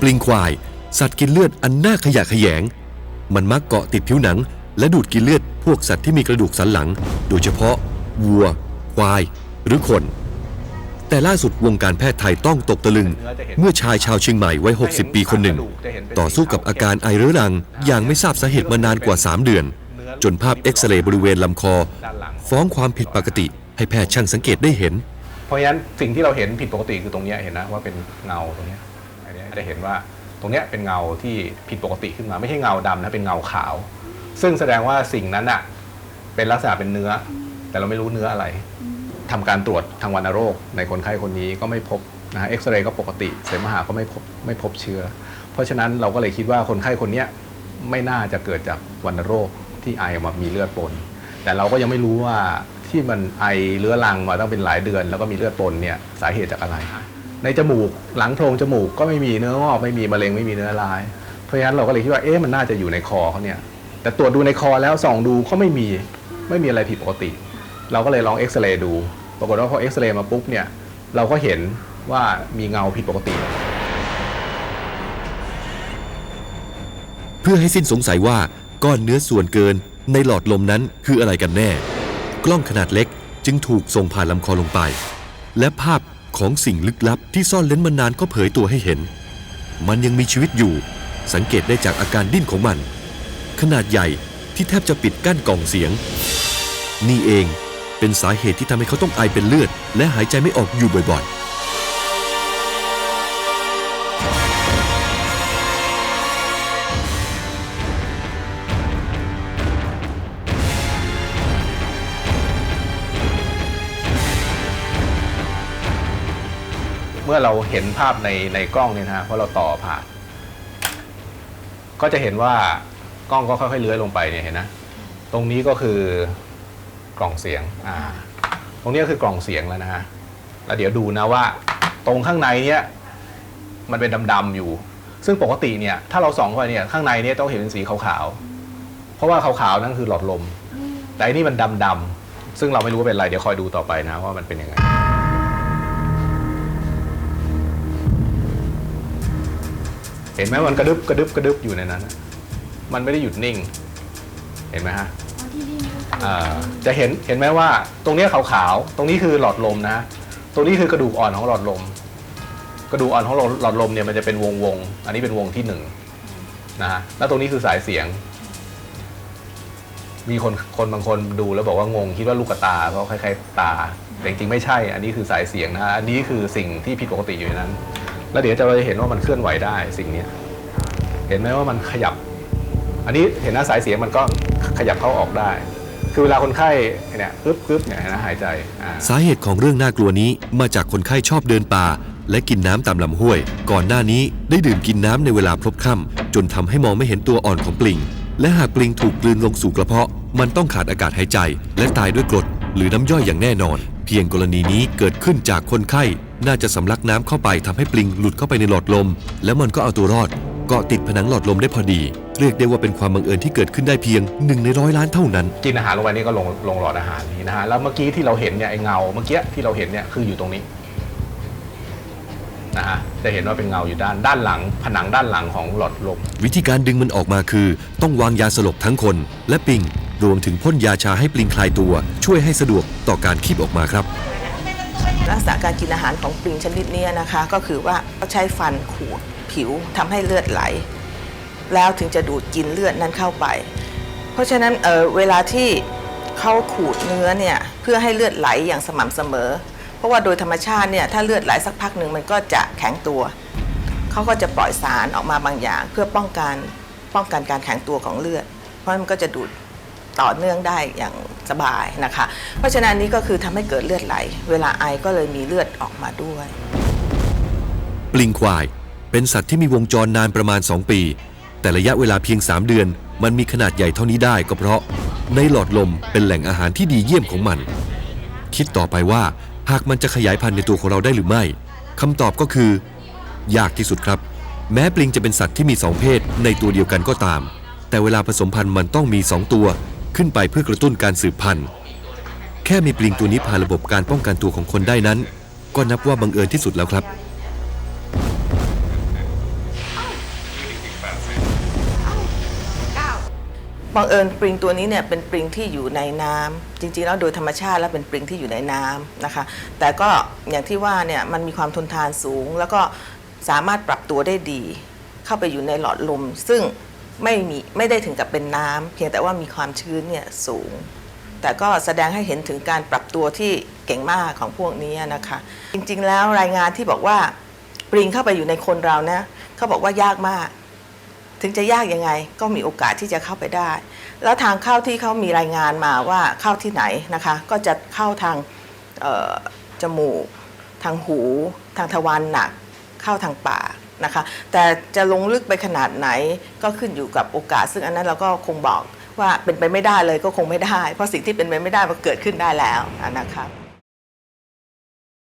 ปลิงควาย สัตว์กินเลือดอันน่าขยะแขยง มันมักเกาะติดผิวหนัง และดูดกินเลือดพวกสัตว์ที่มีกระดูกสันหลัง โดยเฉพาะ วัว ควาย หรือคน แต่ล่าสุดวงการแพทย์ไทยต้องตกตะลึง เมื่อชายชาวเชียงใหม่วัย 60 ปีคนหนึ่ง ต่อสู้กับอาการไอเรื้อรัง อย่างไม่ทราบสาเหตุมานานกว่า 3 เดือน จนภาพเอ็กซเรย์บริเวณลำคอ ฟ้องความผิดปกติ ให้แพทย์ช่างสังเกตได้เห็น เพราะฉะนั้นสิ่งที่เราเห็นผิดปกติคือตรงเนี้ยเห็นนะว่าเป็นเงาตรงเนี้ย อันเนี้ยจะเห็นว่าตรงเนี้ยเป็นเงาที่ผิดปกติขึ้นมา ไม่ใช่เงาดำนะเป็นเงาขาว ซึ่งแสดงว่าสิ่งนั้นอะเป็นลักษณะเป็นเนื้อ แต่เราไม่รู้เนื้ออะไรทำการตรวจทางวัณโรค ในคนไข้คนนี้ก็ไม่พบนะเอ็กซเรย์ก็ปกติ เสมหะก็ไม่พบไม่พบเชื้อ เพราะฉะนั้นเราก็เลยคิดว่าคนไข้คนนี้ไม่น่าจะเกิดจากวัณโรคที่ไอออกมามีเลือดปน แต่เราก็ยังไม่รู้ว่าที่มันไอเรื้อรังมาตั้งเป็นหลายเดือน แล้วก็มีเลือดปนเนี่ยสาเหตุจากอะไร ในจมูกหลังโพรงจมูกก็ไม่มีเนื้องอกไม่มีมะเร็งไม่มีเนื้อลาย เพราะฉะนั้นเราก็เลยคิดว่าเอ๊ะมันน่าจะอยู่ในคอเขาเนี่ยแต่ตรวจดูในคอแล้วส่องดูก็ไม่มีไม่มีอะไรผิดปกติ เราก็เลยลองเอ็กซเรย์ดู ปรากฏว่าพอเอ็กซเรย์มาปุ๊บเนี่ยเราก็เห็นว่ามีเงาผิดปกติ เพื่อให้สิ้นสงสัยว่าก้อนเนื้อส่วนเกินในหลอดลมนั้นคืออะไรกันแน่ กล้องขนาดเล็กจึงถูกส่งผ่านลำคอลงไป และภาพ ของสิ่งลึกลับที่ซ่อนเล้นมานานก็เผยตัวให้เห็น มันยังมีชีวิตอยู่ สังเกตได้จากอาการดิ้นของมัน ขนาดใหญ่ที่แทบจะปิดกั้นกล่องเสียง นี่เองเป็นสาเหตุที่ทำให้เขาต้องไอเป็นเลือด และหายใจไม่ออกอยู่บ่อยๆ มื่อเราเห็นภาพในในกล้องเนี่ยนะฮะเพราะเราต่อผ่าน ก็จะเห็นว่ากล้องก็ค่อยๆเลื้อยลงไปเนี่ยเห็นนะตรงนี้ก็คือกล่องเสียงอ่าตรงนี้ก็คือกล่องเสียงแล้วนะฮะแล้วเดี๋ยวดูนะว่า ตรงข้างในเนี่ยมันเป็นดำๆอยู่ ซึ่งปกติเนี่ย ถ้าเราส่องเข้าไปเนี่ยข้างในเนี่ยต้องเห็นเป็นสีขาวๆเพราะว่าขาวๆนั่นคือหลอดลม แต่อันนี้มันดำๆซึ่งเราไม่รู้ว่าเป็นอะไรเดี๋ยวคอยดูต่อไปนะว่ามันเป็นยังไง ห็นไหมมันกระดึบกระดึบกระดึบอยู่ในนั้นน่ะมันไม่ได้หยุดนิ่ง เห็นไหมฮะอ่าจะเห็นเห็นไหมว่า ตรงเนี้ยขาวๆ ตรงนี้คือหลอดลมนะ ตรงนี้คือกระดูกอ่อนของหลอดลม กระดูกอ่อนของหลอดหลอดลมเนี่ยมันจะเป็นวงวงๆอันนี้เป็นวงที่หนึ่งนะฮะ แล้วตรงนี้คือสายเสียง มีคนคนบางคนดูแล้วบอกว่างงคิดว่าลูกกระตาเพราะคล้ายๆตา แต่จริงๆไม่ใช่ อันนี้คือสายเสียงนะฮะ อันนี้คือสิ่งที่ผิดปกติอยู่ในนั้น แล้วเดี๋ยวจะเราจะเห็นว่ามันเคลื่อนไหวได้สิ่งนี้เห็นไหมว่ามันขยับ อันนี้เห็นน้าสายเสียงมันก็ขยับเข้าออกได้ คือเวลาคนไข้เนี่ยปึ๊บปึ๊บเนี่ยนะหายใจสาเหตุของเรื่องน่ากลัวนี้มาจากคนไข้ชอบเดินป่า และกินน้ำตามลำห้วย ก่อนหน้านี้ได้ดื่มกินน้ำในเวลาพลบค่ำจนทำให้มองไม่เห็นตัวอ่อนของปลิง และหากปลิงถูกกลืนลงสู่กระเพาะ มันต้องขาดอากาศหายใจ และตายด้วยกรดหรือน้ำย่อยอย่างแน่นอน เพียงกรณีนี้เกิดขึ้นจากคนไข้ น่าจะสำลักน้ำเข้าไปทำให้ปลิงหลุดเข้าไปในหลอดลม แล้วมันก็เอาตัวรอดเกาะติดผนังหลอดลมได้พอดี เรียกได้ว่าเป็นความบังเอิญที่เกิดขึ้นได้เพียงหนึ่งในร้อยล้านเท่านั้น กินอาหารลงไปนี่ก็ลงลงหลอดอาหารนี้นะฮะแล้วเมื่อกี้ที่เราเห็นเนี่ยไอ้เงาเมื่อกี้ที่เราเห็นเนี่ยคืออยู่ตรงนี้นะฮะจะเห็นว่าเป็นเงาอยู่ด้านด้านหลัง ผนังด้านหลังของหลอดลม วิธีการดึงมันออกมาคือ ต้องวางยาสลบทั้งคน และปลิงรวมถึงพ่นยาชาให้ปลิงคลายตัว ช่วยให้สะดวกต่อการคีบออกมาครับ ลักษณะการกินอาหารของปลิงชนิดนี้นะคะ ก็คือว่าเขาใช้ฟันขูดผิวทำให้เลือดไหล แล้วถึงจะดูดกินเลือดนั้นเข้าไป เพราะฉะนั้นเเวลาที่เขาขูดเนื้อเนี่ยเพื่อให้เลือดไหลอย่างสม่ำเสมอ เพราะว่าโดยธรรมชาติเนี่ยถ้าเลือดไหลสักพักหนึ่งมันก็จะแข็งตัวเขาก็จะปล่อยสารออกมาบางอย่าง เพื่อป้องกันป้องกันการแข็งตัวของเลือด เพราะมันก็จะดูด ต่อเนื่องได้อย่างสบายนะคะ เพราะฉะนั้นนี่ก็คือทำให้เกิดเลือดไหล เวลาไอก็เลยมีเลือดออกมาด้วย ปลิงควาย เป็นสัตว์ที่มีวงจรนานประมาณ 2 ปี แต่ระยะเวลาเพียง 3 เดือน มันมีขนาดใหญ่เท่านี้ได้ก็เพราะ ในหลอดลมเป็นแหล่งอาหารที่ดีเยี่ยมของมัน คิดต่อไปว่าหากมันจะขยายพันธุ์ในตัวของเราได้หรือไม่คำตอบก็คือ ยากที่สุดครับ แม้ปลิงจะเป็นสัตว์ที่มีสองเพศในตัวเดียวกันก็ตาม แต่เวลาผสมพันธุ์มันต้องมี 2 ตัว ขึ้นไปเพื่อกระตุ้นการสืบพันธุ์ แค่มีปลิงตัวนี้ผ่านระบบการป้องกันตัวของคนได้นั้น ก็นับว่าบังเอิญที่สุดแล้วครับ บังเอิญปริงตัวนี้เนี่ยเป็นปริงที่อยู่ในน้ำจริงๆแล้วโดยธรรมชาติแล้วเป็นปริงที่อยู่ในน้ำนะคะ แต่ก็อย่างที่ว่าเนี่ยมันมีความทนทานสูง แล้วก็สามารถปรับตัวได้ดี เข้าไปอยู่ในหลอดลม ซึ่ง ไม่มีไม่ได้ถึงกับเป็นน้ำเพียงแต่ว่ามีความชื้นเนี่ยสูง แต่ก็แสดงให้เห็นถึงการปรับตัวที่เก่งมากของพวกนี้นะคะ จริงๆแล้วรายงานที่บอกว่าปริงเข้าไปอยู่ในคนเรานะเขาบอกว่ายากมาก ถึงจะยากยังไง ก็มีโอกาสที่จะเข้าไปได้ แล้วทางเข้าที่เขามีรายงานมาว่าเข้าที่ไหนนะคะ ก็จะเข้าทางเอ่อจมูก ทางหู ทางทวารหนัก เข้าทางปาก นะคะ แต่จะลงลึกไปขนาดไหนก็ขึ้นอยู่กับโอกาส ซึ่งอันนั้นเราก็คงบอกว่าเป็นไปไม่ได้เลยก็คงไม่ได้ เพราะสิ่งที่เป็นไปไม่ได้มันเกิดขึ้นได้แล้วนะครับ